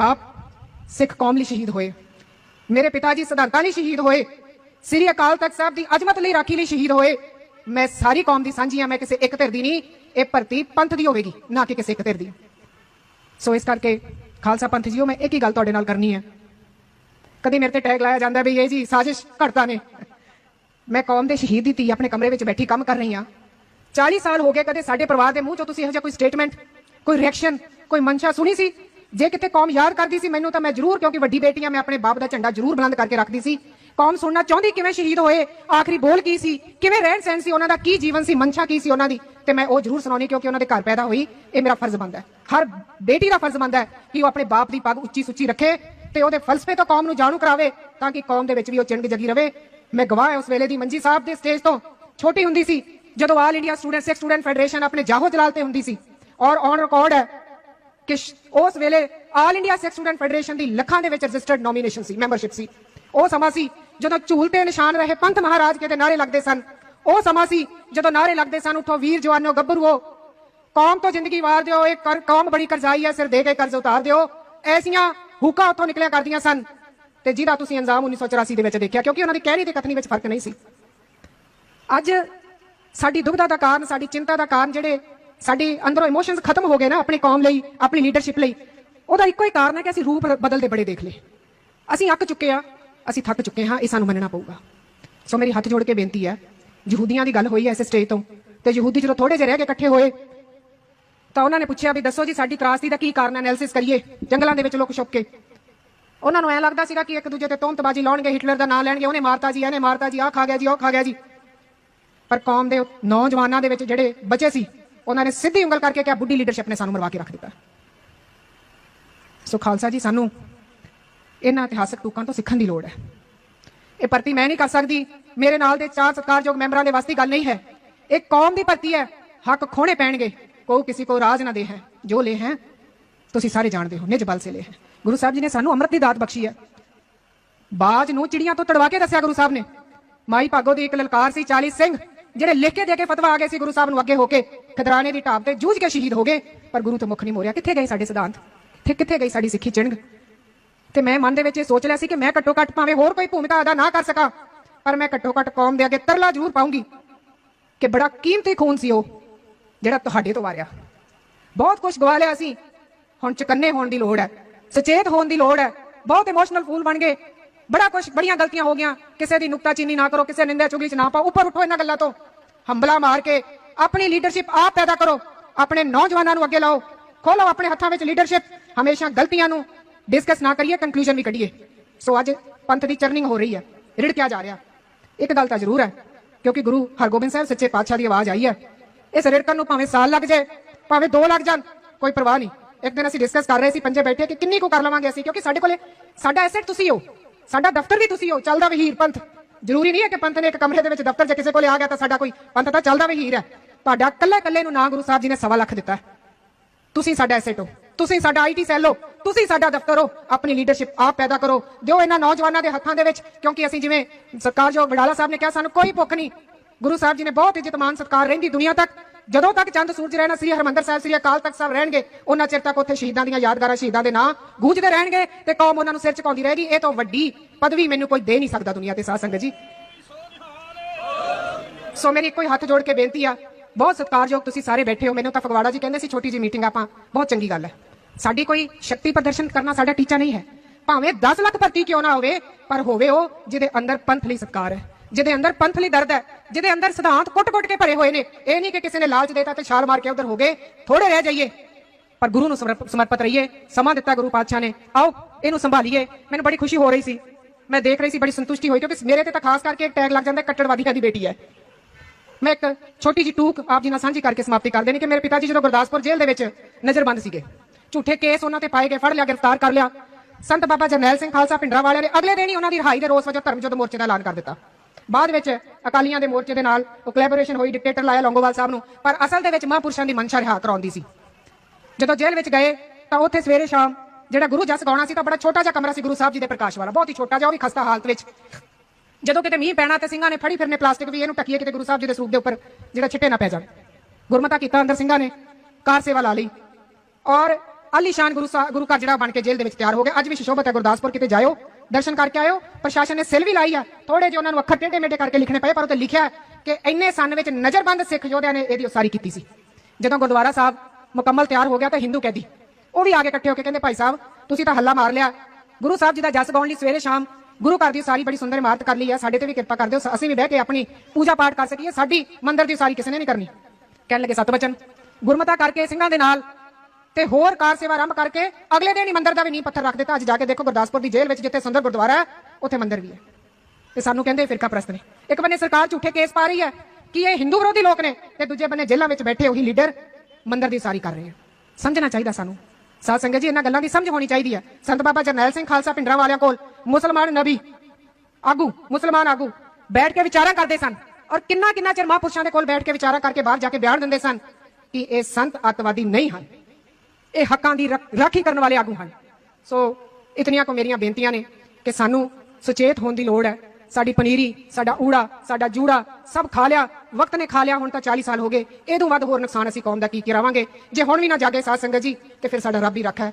ਬਾਪ ਸਿੱਖ ਕੌਮ ਲਈ ਸ਼ਹੀਦ ਹੋਏ। ਮੇਰੇ ਪਿਤਾ ਜੀ ਸਿਧਾਂਤਾਂ ਲਈ ਸ਼ਹੀਦ ਹੋਏ। ਸ੍ਰੀ ਅਕਾਲ ਤਖਤ ਸਾਹਿਬ ਦੀ ਅਜ਼ਮਤ ਲਈ ਰਾਖੀ ਲਈ ਸ਼ਹੀਦ ਹੋਏ। ਮੈਂ ਸਾਰੀ ਕੌਮ ਦੀ ਸਾਂਝੀ ਆ ਮੈਂ ਕਿਸੇ ਇੱਕ ਧਿਰ ਦੀ ਨਹੀਂ, ਇਹ ਭਰਤੀ ਪੰਥ ਦੀ ਹੋਵੇਗੀ, ਨਾ ਕਿ ਕਿਸੇ ਇੱਕ ਧਿਰ ਦੀ। ਸੋ ਇਸ ਕਰਕੇ ਖਾਲਸਾ ਪੰਥ ਜੀਓ, ਮੈਂ ਇੱਕ ਹੀ ਗੱਲ ਤੁਹਾਡੇ ਨਾਲ ਕਰਨੀ ਹੈ। ਕਦੇ ਮੇਰੇ ਤੇ ਟੈਗ ਲਾਇਆ ਜਾਂਦਾ ਵੀ ਇਹ ਜੀ ਸਾਜ਼ਿਸ਼ ਘੜਤਾ ਨੇ। ਮੈਂ ਕੌਮ ਦੇ ਸ਼ਹੀਦ ਦੀ ਧੀ ਆਪਣੇ ਕਮਰੇ ਵਿੱਚ ਬੈਠੀ ਕੰਮ ਕਰ ਰਹੀ ਹਾਂ। 40 ਸਾਲ ਹੋ ਗਏ ਕਦੇ ਸਾਡੇ ਪਰਿਵਾਰ ਦੇ ਮੂੰਹ ਚੋਂ ਤੁਸੀਂ ਇਹੋ ਜਿਹਾ ਕੋਈ ਸਟੇਟਮੈਂਟ ਕੋਈ ਰਿਐਕਸ਼ਨ ਕੋਈ ਮਨਸ਼ਾ ਸੁਣੀ ਸੀ? ਜੇ ਕਿਤੇ ਕੌਮ ਯਾਦ ਕਰਦੀ ਸੀ ਮੈਨੂੰ ਤਾਂ ਮੈਂ ਜ਼ਰੂਰ, ਕਿਉਂਕਿ ਵੱਡੀ ਬੇਟੀ ਆ ਮੈਂ ਆਪਣੇ ਬਾਪ ਦਾ ਝੰਡਾ ਜ਼ਰੂਰ ਬੁਲੰਦ ਕਰਕੇ ਰੱਖਦੀ ਸੀ। ਕੌਮ ਸੁਣਨਾ ਚਾਹੁੰਦੀ ਕਿਵੇਂ ਸ਼ਹੀਦ ਹੋਏ, ਆਖਰੀ ਬੋਲ ਕੀ ਸੀ, ਕਿਵੇਂ ਰਹਿਣ ਸਹਿਣ ਸੀ, ਉਹਨਾਂ ਦਾ ਕੀ ਜੀਵਨ ਸੀ, ਮਨਸ਼ਾ ਕੀ ਸੀ ਉਹਨਾਂ ਦੀ, ਤੇ ਮੈਂ ਉਹ ਜ਼ਰੂਰ ਸੁਣਾਉਣੀ, ਕਿਉਂਕਿ ਉਹਨਾਂ ਦੇ ਘਰ ਪੈਦਾ ਹੋਈ, ਇਹ ਮੇਰਾ ਫਰਜ਼ ਬਣਦਾ ਹਰ ਬੇਟੀ ਦਾ ਫਰਜ਼ ਬਣਦਾ ਕਿ ਉਹ ਆਪਣੇ ਬਾਪ ਦੀ ਪੱਗ ਉੱਚੀ ਸੁੱਚੀ ਰੱਖੇ ਤੇ ਉਹਦੇ ਫਲਸਫੇ ਤੋਂ ਕੌਮ ਨੂੰ ਜਾਣੂ ਕਰਾਵੇ, ਤਾਂ ਕਿ ਕੌਮ ਦੇ ਵਿੱਚ ਵੀ ਉਹ ਚਿੰਗ ਜਗੀ ਰਵੇ। ਮੈਂ ਗਵਾਹ ਹਾਂ ਉਸ ਵੇਲੇ ਦੀ ਮੰਜੀ ਸਾਹਿਬ ਦੇ ਸਟੇਜ ਤੋਂ। ਛੋਟੀ ਹੁੰਦੀ ਸੀ, ਜਦੋਂ all India student Sikh student federation ਆਪਣੇ ਜਾਹੋ ਜਲਾਲ ਤੇ ਹੁੰਦੀ ਸੀ। ਔਰ ਔਨ ਰਿਕਾਰਡ ਹੈ ਕਿ ਉਸ ਵੇਲੇ all India Sikh student federation ਦੀ ਲੱਖਾਂ ਦੇ ਵਿੱਚ ਰਜਿਸਟਰਡ ਨੋਮੀਨੇਸ਼ਨ ਸੀ ਮੈਂਬਰਸ਼ਿਪ ਸੀ। ਉਹ ਸਮਾਂ ਸੀ ਜਦੋਂ ਝੂਲ ਤੇ ਨਿਸ਼ਾਨ ਰਹੇ ਪੰਥ ਮਹਾਰਾਜ ਕੇ ਦੇ ਨਾਰੇ ਲੱਗਦੇ ਸਨ। ਉਹ ਸਮਾਂ ਸੀ ਜਦੋਂ ਨਾਰੇ ਲੱਗਦੇ ਸਨ ਉਠੋ ਵੀਰ ਜਵਾਨੋ ਗੱਭਰੂਓ, ਕੌਮ ਤੋਂ ਜ਼ਿੰਦਗੀ ਵਾਰ ਦਿਓ, ਇਹ ਕਰ- ਕੌਮ ਬੜੀ ਕਰਜ਼ਾਈ ਹੈ, ਸਿਰ ਦੇ ਕੇ ਕਰਜ਼ ਉਤਾਰ ਦਿਓ। ਐਸੀਆਂ ਹੁਕਾ ਉੱਥੋਂ ਨਿਕਲਿਆ ਕਰਦੀਆਂ ਸਨ। ਤੇ ਜਿਹਦਾ ਤੁਸੀਂ ਅੰਜਾਮ 1984 ਦੇ ਵਿੱਚ ਦੇਖਿਆ, ਕਿਉਂਕਿ ਉਹਨਾਂ ਦੀ ਕਹਿਣੀ ਤੇ ਕਥਨੀ ਵਿੱਚ ਫ਼ਰਕ ਨਹੀਂ ਸੀ। ਅੱਜ ਸਾਡੀ ਦੁਬਿਧਾ ਦਾ ਕਾਰਨ, ਸਾਡੀ ਚਿੰਤਾ ਦਾ ਕਾਰਨ ਜਿਹੜੇ ਸਾਡੀ ਅੰਦਰੋਂ ਇਮੋਸ਼ਨਸ ਖਤਮ ਹੋ ਗਏ ਨਾ ਆਪਣੀ ਕੌਮ ਲਈ, ਆਪਣੀ ਲੀਡਰਸ਼ਿਪ ਲਈ। ਉਹਦਾ ਇੱਕੋ ਹੀ ਕਾਰਨ ਹੈ ਕਿ ਅਸੀਂ ਰੂਪ ਬਦਲਦੇ ਬੜੇ ਦੇਖ ਲਏ। ਅਸੀਂ ਅੱਕ ਚੁੱਕੇ ਆ ਅਸੀਂ ਥੱਕ ਚੁੱਕੇ ਹਾਂ, ਇਹ ਸਾਨੂੰ ਮੰਨਣਾ ਪਊਗਾ। ਸੋ ਮੇਰੀ ਹੱਥ ਜੋੜ ਕੇ ਬੇਨਤੀ ਹੈ, ਯਹੂਦੀਆਂ ਦੀ ਗੱਲ ਹੋਈ ਐ ਇਸ ਸਟੇਜ ਤੋਂ, ਤੇ ਯਹੂਦੀ ਜਦੋਂ ਥੋੜੇ ਜਿਹੇ ਰਹਿ ਕੇ ਇਕੱਠੇ ਹੋਏ, ਤਾਂ ਉਹਨਾਂ ਨੇ ਪੁੱਛਿਆ ਵੀ ਦੱਸੋ ਜੀ, ਸਾਡੀ ਤਰਾਸਦੀ ਦਾ ਕੀ ਕਾਰਨ ਹੈ ਐਨਾਲਿਸਿਸ ਕਰੀਏ, ਜੰਗਲਾਂ ਦੇ ਵਿੱਚ ਲੋਕ ਛੁਪ ਕੇ। ਉਹਨਾਂ ਨੂੰ ਐ ਲੱਗਦਾ ਸੀਗਾ ਕਿ ਇੱਕ ਦੂਜੇ ਤੇ ਤੋਮਤਬਾਜ਼ੀ ਲਾਉਣਗੇ ਹਿਟਲਰ ਦਾ ਨਾਮ ਲੈਣਗੇ, ਉਹਨੇ ਮਾਰਤਾ ਜੀ, ਇਹਨੇ ਮਾਰਤਾ ਜੀ, ਆਹ ਖਾ ਗਿਆ ਜੀ, ਉਹ ਖਾ ਗਿਆ ਜੀ। ਪਰ ਕੌਮ ਦੇ ਨੌਜਵਾਨਾਂ ਦੇ ਵਿੱਚ ਜਿਹੜੇ ਬਚੇ ਸੀ ਉਹਨਾਂ ਨੇ ਸਿੱਧੀ ਉਂਗਲ ਕਰਕੇ ਕਿਹਾ ਬੁੱਢੀ ਲੀਡਰਸ਼ਿਪ ਨੇ ਸਾਨੂੰ ਮਰਵਾ ਕੇ ਰੱਖ ਦਿੱਤਾ ਸੋ ਖਾਲਸਾ ਜੀ ਸਾਨੂੰ ਇਹਨਾਂ ਇਤਿਹਾਸਕ ਟੂਕਾਂ ਤੋਂ ਸਿੱਖਣ ਦੀ ਲੋੜ ਹੈ ਇਹ ਭਰਤੀ ਮੈਂ ਨਹੀਂ ਕਰ ਸਕਦੀ ਮੇਰੇ ਨਾਲ ਦੇ ਚਾਰ ਸਤਿਕਾਰਯੋਗ ਮੈਂਬਰਾਂ ਦੇ ਵਾਸਤੇ ਗੱਲ ਨਹੀਂ ਹੈ ਇਹ ਕੌਮ ਦੀ ਭਰਤੀ ਹੈ ਹੱਕ ਖੋਣੇ ਪੈਣਗੇ ਕੋਈ ਕਿਸੇ ਕੋ ਰਾਜ ਨਾ ਦੇ ਹੈ ਜੋ ਲੈ ਹੈ ਤੁਸੀਂ ਸਾਰੇ ਜਾਣਦੇ ਹੋ ਨਿਜ ਬਲ ਸੇ ਲੈ ਹੈ ਗੁਰੂ ਸਾਹਿਬ ਜੀ ਨੇ ਸਾਨੂੰ ਅੰਮ੍ਰਿਤ ਦੀ ਦਾਤ ਬਖਸ਼ੀ ਹੈ ਬਾਜ ਨੂੰ ਚਿੜੀਆਂ ਤੋਂ ਤੜਵਾ ਕੇ ਦੱਸਿਆ ਗੁਰੂ ਸਾਹਿਬ ਨੇ ਮਾਈ ਭਾਗੋ ਦੀ ਇੱਕ ਲਲਕਾਰ ਸੀ 40 ਸਿੰਘ ਜਿਹੜੇ ਲਿਖ ਕੇ ਦੇ ਕੇ ਫਤਵਾ ਆ ਗਏ ਸੀ ਗੁਰੂ ਸਾਹਿਬ ਨੂੰ ਅੱਗੇ ਹੋ ਕੇ, ਖਦਰਾਣੇ ਦੀ ਢਾਬ ਤੇ ਜੂਝ ਕੇ ਸ਼ਹੀਦ ਹੋ ਗਏ, ਪਰ ਗੁਰੂ ਤੋਂ ਮੁੱਖ ਨਹੀਂ ਮੋਰਿਆ। ਕਿੱਥੇ ਗਏ ਸਾਡੇ ਸਿਧਾਂਤ? ਤੇ ਕਿੱਥੇ ਗਈ ਸਾਡੀ ਸਿੱਖੀ ਚਿੰਗ? ਤੇ ਮੈਂ ਮਨ ਦੇ ਵਿੱਚ ਇਹ ਸੋਚ ਲਿਆ ਸੀ ਕਿ ਮੈਂ ਘੱਟੋ ਘੱਟ ਭਾਵੇਂ ਹੋਰ ਕੋਈ ਭੂਮਿਕਾ ਅਦਾ ਨਾ ਕਰ ਸਕਾਂ, ਪਰ ਮੈਂ ਘੱਟੋ ਘੱਟ ਕੌਮ ਦੇ ਅੱਗੇ ਤਰਲਾ ਜ਼ਰੂਰ ਪਾਉਂਗੀ ਕਿ ਬੜਾ ਕੀਮਤੀ ਖੂਨ ਸੀ ਉਹ, ਜਿਹੜਾ ਤੁਹਾਡੇ ਤੋਂ ਵਾਰਿਆ। ਬਹੁਤ ਕੁਝ ਗਵਾ ਲਿਆ ਸੀ। ਹੁਣ ਚਕੰਨੇ ਹੋਣ ਦੀ ਲੋੜ ਹੈ, ਸੁਚੇਤ ਹੋਣ ਦੀ ਲੋੜ ਹੈ। ਬਹੁਤ ਇਮੋਸ਼ਨਲ ਫੂਲ ਬਣ ਗਏ। ਬੜਾ ਕੁਝ ਬੜੀਆਂ ਗਲਤੀਆਂ ਹੋ ਗਈਆਂ। ਕਿਸੇ ਦੀ ਨੁਕਤਾਚੀਨੀ ਨਾ ਕਰੋ, ਕਿਸੇ ਨਿੰਦਿਆ ਚੁਗਲੀ ਚ ਨਾ ਪਾਓ। ਉੱਪਰ ਉੱਠੋ ਇਹਨਾਂ ਗੱਲਾਂ ਤੋਂ। ਹੰਬਲਾ ਮਾਰ ਕੇ ਆਪਣੀ ਲੀਡਰਸ਼ਿਪ ਆਪ ਪੈਦਾ ਕਰੋ। ਆਪਣੇ ਨੌਜਵਾਨਾਂ ਨੂੰ ਅੱਗੇ ਲਾਓ। ਖੋਲੋ ਆਪਣੇ ਹੱਥਾਂ ਵਿੱਚ ਲੀਡਰਸ਼ਿਪ। ਹਮੇਸ਼ਾ ਗਲਤੀਆਂ ਨੂੰ ਡਿਸਕਸ ਨਾ ਕਰੀਏ ਕੰਕਲੂਜਨ ਵੀ ਕੱਢੀਏ। ਸੋ ਅੱਜ ਪੰਥ ਦੀ ਚਰਨਿੰਗ ਹੋ ਰਹੀ ਹੈ। ਰਿੜਕਿਆ ਜਾ ਰਿਹਾ? ਇੱਕ ਗੱਲ ਤਾਂ ਜ਼ਰੂਰ ਹੈ, ਕਿਉਂਕਿ ਗੁਰੂ ਹਰਗੋਬਿੰਦ ਸਾਹਿਬ ਸੱਚੇ ਪਾਤਸ਼ਾਹ ਦੀ ਆਵਾਜ਼ ਆਈ ਹੈ। ਇਸ ਰਿੜਕਣ ਨੂੰ ਭਾਵੇਂ ਸਾਲ ਲੱਗ ਜਾਏ, ਭਾਵੇਂ 2 ਲੱਗ ਜਾਣ, ਕੋਈ ਪਰਵਾਹ ਨਹੀਂ। ਇੱਕ ਦਿਨ ਅਸੀਂ ਡਿਸਕਸ ਕਰ ਰਹੇ ਸੀ, ਪੰਜੇ ਬੈਠੇ ਕਿ ਕਿੰਨੀ ਕੁ ਕਰ ਲਵਾਂਗੇ ਅਸੀਂ, ਕਿਉਂਕਿ ਸਾਡੇ ਕੋਲੇ, ਸਾਡਾ ਐਸੈਟ ਤੁਸੀਂ ਹੋ। ਸਾਡਾ ਦਫ਼ਤਰ ਵੀ ਤੁਸੀਂ ਹੋ, ਚੱਲਦਾ ਵਹੀਰ ਪੰਥ। ਜ਼ਰੂਰੀ ਨਹੀਂ ਹੈ ਕਿ ਪੰਥ ਨੇ ਇੱਕ ਕਮਰੇ ਦੇ ਵਿੱਚ ਦਫ਼ਤਰ 'ਚ ਕਿਸੇ ਕੋਲੇ ਆ ਗਿਆ ਤਾਂ ਸਾਡਾ ਕੋਈ ਪੰਥ ਤਾਂ ਚੱਲਦਾ ਵਹੀਰ ਹੈ। ਤੁਹਾਡਾ ਕੱਲੇ ਕੱਲੇ ਨੂੰ ਨਾ ਗੁਰੂ ਸਾਹਿਬ ਜੀ ਨੇ ਸਵਾ ਲੱਖ ਦਿੱਤਾ ਤੁਸੀਂ ਸਾਡਾ ਐਸੇਟ ਹੋ ਤੁਸੀਂ ਸਾਡਾ ਆਈਟੀ ਸੈੱਲ ਹੋ, ਤੁਸੀਂ ਸਾਡਾ ਦਫ਼ਤਰ ਹੋ, ਆਪਣੀ ਲੀਡਰਸ਼ਿਪ ਆਪ ਪੈਦਾ ਕਰੋ। ਦਿਓ ਇਹਨਾਂ ਨੌਜਵਾਨਾਂ ਦੇ ਹੱਥਾਂ ਦੇ ਵਿੱਚ, ਕਿਉਂਕਿ ਅਸੀਂ ਜਿਵੇਂ ਸਰਕਾਰ ਜੋ ਵਡਾਲਾ ਸਾਹਿਬ ਨੇ ਕਿਹਾ, ਸਾਨੂੰ ਕੋਈ ਭੁੱਖ ਨਹੀਂ। ਗੁਰੂ ਸਾਹਿਬ ਜੀ ਨੇ ਬਹੁਤ ਇੱਜ਼ਤ ਮਾਨ ਸਤਕਾਰ ਰਹਿੰਦੀ ਦੁਨੀਆ ਤੱਕ। ਜਦੋਂ ਤੱਕ ਚੰਦ ਸੂਰਜ ਰਹਿਣਾ ਸ੍ਰੀ ਹਰਮੰਦਰ ਸਾਹਿਬ, ਸ੍ਰੀ ਅਕਾਲ ਤਖਤ ਸਾਹਿਬ ਰਹਿਣਗੇ, ਉਹਨਾਂ ਚਿਰ ਤੱਕ ਉੱਥੇ ਸ਼ਹੀਦਾਂ ਦੀਆਂ ਯਾਦਗਾਰਾਂ, ਸ਼ਹੀਦਾਂ ਦੇ ਨਾਂ ਗੂੰਜਦੇ ਰਹਿਣਗੇ ਤੇ ਕੌਮ ਉਹਨਾਂ ਨੂੰ ਸਿਰ ਝੁਕਾਉਂਦੀ ਰਹੇਗੀ। ਇਹ ਤੋਂ ਵੱਡੀ ਪਦਵੀ ਮੈਨੂੰ ਕੋਈ ਦੇ ਨਹੀਂ ਸਕਦਾ ਦੁਨੀਆ ਤੇ, ਸਾਧ ਸੰਗਤ ਜੀ। ਸੋ ਮੇਰੀ ਕੋਈ ਹੱਥ ਜੋੜ ਕੇ ਬੇਨਤੀ ਆ, ਬਹੁਤ ਸਤਿਕਾਰਯੋਗ ਤੁਸੀਂ ਸਾਰੇ ਬੈਠੇ ਹੋ। ਮੈਨੂੰ ਤਾਂ ਫਗਵਾੜਾ ਜੀ ਕਹਿੰਦੇ ਸੀ, ਛੋਟੀ ਜੀ ਮੀਟਿੰਗ ਆਪਾਂ, ਬਹੁਤ ਚੰਗੀ ਗੱਲ ਹੈ। ਸਾਡੀ ਕੋਈ ਸ਼ਕਤੀ ਪ੍ਰਦਰਸ਼ਨ ਕਰਨਾ ਸਾਡਾ ਟੀਚਾ ਨਹੀਂ ਹੈ। ਭਾਵੇਂ 10 ਲੱਖ ਭਰਤੀ ਕਿਉਂ ਨਾ ਹੋਵੇ, ਪਰ ਹੋਵੇ ਉਹ ਜਿਹਦੇ ਅੰਦਰ ਪੰਥ ਲਈ ਸਤਕਾਰ ਹੈ। ਜਿਹਦੇ ਅੰਦਰ ਪੰਥਲੀ ਦਰਦ ਹੈ, ਜਿਹਦੇ ਅੰਦਰ ਸਿਧਾਂਤ ਕੁੱਟ-ਕੁੱਟ ਕੇ ਭਰੇ ਹੋਏ ਨੇ। ਇਹ ਨਹੀਂ ਕਿ ਕਿਸੇ ਨੇ ਲਾਲਚ ਦੇਤਾ ਤੇ ਛਾਲ ਮਾਰ ਕੇ ਉਧਰ ਹੋ ਗਏ। ਥੋੜੇ ਰਹਿ ਜਾਈਏ, ਪਰ ਗੁਰੂ ਨੂੰ ਸਮਰਪ- ਸਮਰਪਿਤ ਰਹੀਏ। ਸਮਾਂ ਦਿੱਤਾ ਗੁਰੂ ਪਾਤਸ਼ਾਹ ਨੇ। ਆਓ, ਇਹਨੂੰ ਸੰਭਾਲੀਏ। ਮੈਨੂੰ ਬੜੀ ਖੁਸ਼ੀ ਹੋ ਰਹੀ ਸੀ। ਮੈਂ ਦੇਖ ਰਹੀ ਸੀ, ਬੜੀ ਸੰਤੁਸ਼ਟੀ ਹੋਈ, ਕਿਉਂਕਿ ਮੇਰੇ ਤੇ ਤਾਂ ਖਾਸ ਕਰਕੇ ਇੱਕ ਟੈਗ ਲੱਗ ਜਾਂਦਾ ਕੱਟੜਵਾਦੀਆਂ ਦੀ ਬੇਟੀ ਹੈ। ਮੈਂ ਇੱਕ ਛੋਟੀ ਜੀ ਟੂਕ ਆਪ ਜੀ ਨਾਲ ਸਾਂਝੀ ਕਰਕੇ ਸਮਾਪਤੀ ਕਰ ਦੇਣੀ ਕਿ ਮੇਰੇ ਪਿਤਾ ਜੀ ਜਦੋਂ ਗੁਰਦਾਸਪੁਰ ਜੇਲ੍ਹ ਦੇ ਵਿੱਚ ਨਜ਼ਰਬੰਦ ਸੀਗੇ। ਝੂਠੇ ਕੇਸ ਉਹਨਾਂ ਤੇ ਪਾਏ ਗਏ, ਫੜ ਲਿਆ, ਗ੍ਰਿਫਤਾਰ ਕਰ ਲਿਆ। ਸੰਤ ਬਾਬਾ ਜਰਨੈਲ ਸਿੰਘ ਖਾਲਸਾ ਪਿੰਡਰਾ ਵਾਲਿਆਂ ਨੇ ਅਗਲੇ ਦਿਨ ਹੀ ਉਹਨਾਂ ਦੀ ਰਿਹਾਈ ਦੇ ਰੋਸ ਵਜੋਂ ਧਰਮ ਯੁੱਧ ਮੋਰਚੇ ਦਾ ਐਲਾਨ ਕਰ ਦਿੱਤਾ। ਬਾਅਦ ਵਿੱਚ ਅਕਾਲੀਆਂ ਦੇ ਮੋਰਚੇ ਦੇ ਨਾਲ ਉਹ ਕੋਲੈਬੋਰੇਸ਼ਨ ਹੋਈ ਡਿਕਟੇਟਰ ਲਾਇਆ ਲੌਂਗੋਵਾਲ ਸਾਹਿਬ ਨੂੰ, ਪਰ ਅਸਲ ਦੇ ਵਿੱਚ ਮਹਾਂਪੁਰਸ਼ਾਂ ਦੀ ਮਨਸ਼ਾ ਰਿਹਾ ਕਰਾਉਂਦੀ ਸੀ। ਜਦੋਂ ਜੇਲ੍ਹ ਵਿੱਚ ਗਏ, ਤਾਂ ਉੱਥੇ ਸਵੇਰੇ ਸ਼ਾਮ ਜਿਹੜਾ ਗੁਰੂ ਜਸ ਗਾਉਣਾ ਸੀ ਤਾਂ ਬੜਾ ਛੋਟਾ ਜਿਹਾ ਕਮਰਾ ਸੀ ਗੁਰੂ ਸਾਹਿਬ ਜੀ ਦੇ ਪ੍ਰਕਾਸ਼ ਵਾਲਾ, ਬਹੁਤ ਹੀ ਛੋਟਾ ਜਿਹਾ, ਉਹ ਵੀ ਖਸਤਾ ਹਾਲਤ ਵਿੱਚ। ਜਦੋਂ ਕਿਤੇ ਮੀਂਹ ਪੈਣਾ ਤੇ ਸਿੰਘਾਂ ਨੇ ਫੜੀ ਫਿਰਨੇ ਪਲਾਸਟਿਕ ਵੀ, ਇਹਨੂੰ ਟੱਕੀਏ ਕਿਤੇ ਗੁਰੂ ਸਾਹਿਬ ਜੀ ਦੇ ਸਰੂਪ ਦੇ ਉੱਪਰ, ਜਿਹੜਾ ਛਿੱਟੇ ਨਾ ਪੈ ਜਾਣ। ਗੁਰਮਤਾ ਕੀਤਾ ਅੰਦਰ, ਸਿੰਘਾਂ ਨੇ ਕਾਰ ਸੇਵਾ ਲਾ ਲਈ। ਔਰ ਅਲੀਸ਼ਾਨ ਗੁਰੂ ਸਾਹਿਬ ਗੁਰੂ ਘਰ ਜਿਹੜਾ ਬਣ ਕੇ ਜੇਲ੍ਹ ਦੇ ਵਿੱਚ ਤਿਆਰ ਹੋ ਗਿਆ। ਅੱਜ ਵੀ ਸ਼ੋਭਤ ਹੈ ਗੁਰਦਾਸਪੁਰ ਕਿਤੇ ਜਾਇਓ। ਦਰਸ਼ਨ ਕਰਕੇ ਆਇਓ। ਪ੍ਰਸ਼ਾਸਨ ਨੇ ਸਿਲ ਵੀ ਲਾਈ ਆ। ਥੋੜੇ ਜਿਹੇ ਉਹਨਾਂ ਨੂੰ ਅੱਖਰ ਟੇਢੇ ਮੇਢੇ ਕਰਕੇ ਲਿਖਣੇ ਪਏ, ਪਰ ਉੱਤੇ ਲਿਖਿਆ ਕਿ ਇੰਨੇ ਸਨ ਵਿੱਚ ਨਜ਼ਰਬੰਦ ਸਿੱਖ ਯੋਧਿਆਂ ਨੇ ਇਹਦੀ ਉਸਾਰੀ ਕੀਤੀ ਸੀ। ਜਦੋਂ ਗੁਰਦੁਆਰਾ ਸਾਹਿਬ ਮੁਕੰਮਲ ਤਿਆਰ ਹੋ ਗਿਆ ਤਾਂ ਹਿੰਦੂ ਕੈਦੀ, ਉਹ ਵੀ ਆ ਕੇ ਇਕੱਠੇ ਹੋ ਕੇ ਕਹਿੰਦੇ, ਭਾਈ ਸਾਹਿਬ, ਤੁਸੀਂ ਤਾਂ ਹੱਲਾ ਮਾਰ ਲਿਆ। ਗੁਰੂ ਸਾਹਿਬ ਜੀ ਦਾ ਜਸ ਗਾਉਣ ਲਈ ਸਵੇਰੇ ਸ਼ਾਮ ਗੁਰੂ ਘਰ ਦੀ ਸਾਰੀ ਬੜੀ ਸੁੰਦਰ ਇਮਾਰਤ ਕਰ ਲਈ ਆ। ਸਾਡੇ ਤੇ ਵੀ ਕਿਰਪਾ ਕਰ ਦਿਓ। ਅਸੀਂ ਵੀ ਬਹਿ ਕੇ ਆਪਣੀ ਪੂਜਾ ਪਾਠ ਕਰ ਸਕੀਏ। ਸਾਡੀ ਮੰਦਿਰ ਦੀ ਸਾਰੀ ਕਿਸੇ ਨੇ ਨਹੀਂ ਕਰਨੀ। ਕਹਿਣ ਲੱਗੇ ਸਤ ਬਚਨ ਗੁਰਮਤਾ ਕਰਕੇ ਸਿੰਘਾਂ ਦੇ ਨਾਲ ਤੇ ਹੋਰ ਕਾਰ ਸੇਵਾ ਆਰੰਭ ਕਰਕੇ ਅਗਲੇ ਦਿਨ ਹੀ ਮੰਦਿਰ ਦਾ ਵੀ ਨੀਂਹ ਪੱਥਰ ਰੱਖ ਦਿੱਤਾ। ਅੱਜ ਜਾ ਕੇ ਦੇਖੋ ਗੁਰਦਾਸਪੁਰ ਦੀ ਜੇਲ੍ਹ ਵਿੱਚ ਜਿੱਥੇ ਸੁੰਦਰ ਗੁਰਦੁਆਰਾ ਹੈ, ਉੱਥੇ ਮੰਦਿਰ ਵੀ ਹੈ। ਤੇ ਸਾਨੂੰ ਕਹਿੰਦੇ ਫਿਰਕਾ ਪ੍ਰਸਤ ਨੇ। ਇੱਕ ਬੰਨੇ ਸਰਕਾਰ ਝੂਠੇ ਕੇਸ ਪਾ ਰਹੀ ਹੈ ਕਿ ਇਹ ਹਿੰਦੂ ਵਿਰੋਧੀ ਲੋਕ ਨੇ ਤੇ ਦੂਜੇ ਬੰਨੇ ਜੇਲ੍ਹਾਂ ਵਿੱਚ ਬੈਠੇ ਉਹੀ ਲੀਡਰ ਮੰਦਿਰ ਦੀ ਸਾਰੀ ਕਰ ਰਹੇ ਆ ਸਮਝਣਾ ਚਾਹੀਦਾ ਸਾਨੂੰ। ਸਾਧ ਸੰਗਤ ਜੀ, ਇਹਨਾਂ ਗੱਲਾਂ ਦੀ ਸਮਝ ਹੋਣੀ ਚਾਹੀਦੀ ਹੈ। ਸੰਤ ਬਾਬਾ ਜਰਨੈਲ ਸਿੰਘ ਖਾਲਸਾ ਪਿੰਡਰਾਂ ਵਾਲਿਆਂ ਕੋਲ ਮੁਸਲਮਾਨ ਨਬੀ, ਆਗੂ, ਮੁਸਲਮਾਨ ਆਗੂ, ਬੈਠ ਕੇ ਵਿਚਾਰਾਂ ਕਰਦੇ ਸਨ ਔਰ ਕਿੰਨਾ ਕਿੰਨਾ ਚਿਰ ਮਹਾਂਪੁਰਸ਼ਾਂ ਦੇ ਕੋਲ ਬੈਠ ਕੇ ਵਿਚਾਰਾਂ ਕਰਕੇ ਬਾਹਰ ਜਾ ਕੇ ਬਿਆਨ ਦਿੰਦੇ ਸਨ ਕਿ ਇਹ ਸੰਤ ਅੱਤਵਾਦੀ ਨਹੀਂ ਹਨ। ਇਹ ਹੱਕਾਂ ਦੀ ਰੱਖ- ਰਾਖੀ ਕਰਨ ਵਾਲੇ ਆਗੂ ਹਨ। ਸੋ ਇਤਨੀਆਂ ਕੋ ਮੇਰੀਆਂ ਬੇਨਤੀਆਂ ਨੇ ਕਿ ਸਾਨੂੰ ਸੁਚੇਤ ਹੋਣ ਦੀ ਲੋੜ ਹੈ। ਸਾਡੀ ਪਨੀਰੀ, ਸਾਡਾ ਊੜਾ, ਸਾਡਾ ਜੂੜਾ ਸਭ ਖਾ ਲਿਆ, ਵਕਤ ਨੇ ਖਾ ਲਿਆ, ਹੁਣ ਤਾਂ 40 ਸਾਲ ਹੋ ਗਏ। ਇਹ ਤੋਂ ਵੱਧ ਹੋਰ ਨੁਕਸਾਨ ਅਸੀਂ ਕੌਮ ਦਾ ਕੀ ਕਰਾਵਾਂਗੇ? ਜੇ ਹੁਣ ਵੀ ਨਾ ਜਾਗੇ ਸਾਧ ਸੰਗਤ ਜੀ, ਤੇ ਫਿਰ ਸਾਡਾ ਰੱਬ ਹੀ ਰੱਖਾ ਹੈ।